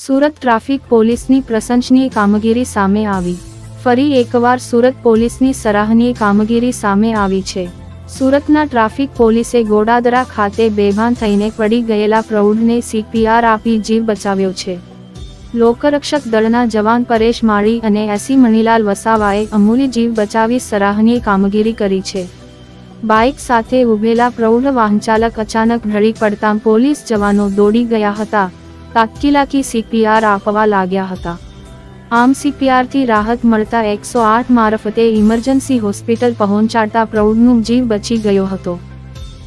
Surat traffic પોલીસની પ્રશંસનીય કામગીરી સામે આવી. ફરી એકવાર સુરત પોલીસની સરાહનીય કામગીરી સામે આવી છે. સુરતના ટ્રાફિક પોલીસે ગોડાદરા ખાતે બેભાન થઈને પડી ગયેલા પ્રૌઢને સીપીઆર આપી જીવ બચાવ્યો છે. લોકરક્ષક દળના જવાન પરેશ માળી અને એસી મણીલાલ વસાવાએ અમૂલ્ય જીવ બચાવી સરાહનીય કામગીરી કરી છે. બાઇક સાથે ઉભેલા પ્રૌઢ વાહનચાલક અચાનક ઢળી પડતા પોલીસ જવાનો દોડી ગયા હતા. તાત્કાલિકી સીપીઆર આપવા લાગ્યા હતા. આમ સીપીઆરથી રાહત મળતા એકસો આઠ મારફતે ઇમરજન્સી હોસ્પિટલ પહોંચાડતા પ્રૌઢનું જીવ બચી ગયો હતો.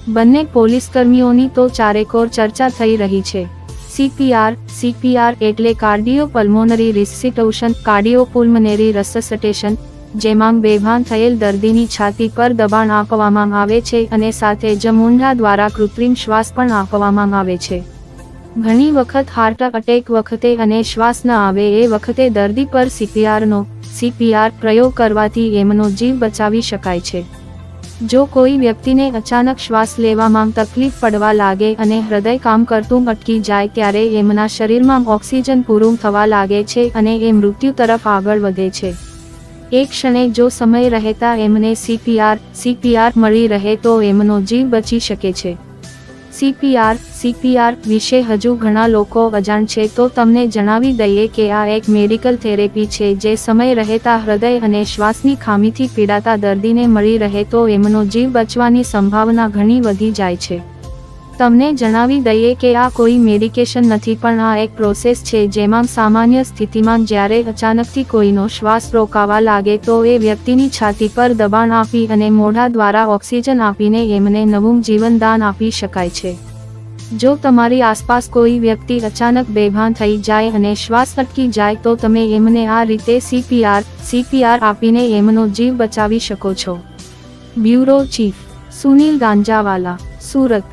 બંને પોલીસકર્મીઓની તો ચારેકોર ચર્ચા થઈ રહી છે. સીપીઆર સીપીઆર એટલે cardio pulmonary resuscitation cardio pulmonary resuscitation, જેમાં બેભાન થયેલ દર્દીની છાતી પર દબાણ આપવામાં આવે છે અને સાથે જ મૂંઢા દ્વારા કૃત્રિમ શ્વાસ પણ આપવામાં આવે છે. ઘણી વખત હાર્ટ અટેક વખતે અને શ્વાસ ન આવે એ વખતે દર્દી પર સીપીઆરનો, સીપીઆર પ્રયોગ કરવાથી એમનો જીવ બચાવી શકાય છે. જો કોઈ વ્યક્તિને અચાનક શ્વાસ લેવામાં તકલીફ પડવા લાગે અને હૃદય કામ કરતું અટકી જાય ત્યારે એમના શરીરમાં ઓક્સિજન પૂરું થવા લાગે છે અને એ મૃત્યુ તરફ આગળ વધે છે. એક ક્ષણે જો સમય રહેતા એમને સીપીઆર સીપીઆર મળી રહે તો એમનો જીવ બચી શકે છે. સીપીઆર સીપીઆર વિશે હજુ ઘણા લોકો અજાણ છે, તો તમને જણાવી દઈએ કે આ એક મેડિકલ થેરેપી છે જે સમય રહેતા હૃદય અને શ્વાસની ખામીથી પીડાતા દર્દીને મળી રહે તો એમનો જીવ બચવાની સંભાવના ઘણી વધી જાય છે. તમને જણાવી દઈએ કે આ કોઈ મેડિકેશન નથી, પણ આ એક પ્રોસેસ છે જેમાં સામાન્ય સ્થિતિમાં જ્યારે અચાનકથી કોઈનો શ્વાસ રોકાવા લાગે તો એ વ્યક્તિની છાતી પર દબાણ આપી અને મોઢા દ્વારા ઓક્સિજન આપીને એમને નવું જીવનદાન આપી શકાય છે. જો તમારી આસપાસ કોઈ વ્યક્તિ અચાનક બેભાન થઈ જાય અને શ્વાસ અટકી જાય તો તમે એમને આ રીતે સીપીઆર સીપીઆર આપીને એમનો જીવ બચાવી શકો છો. Bureau chief, Sunil Ganjawala, Surat.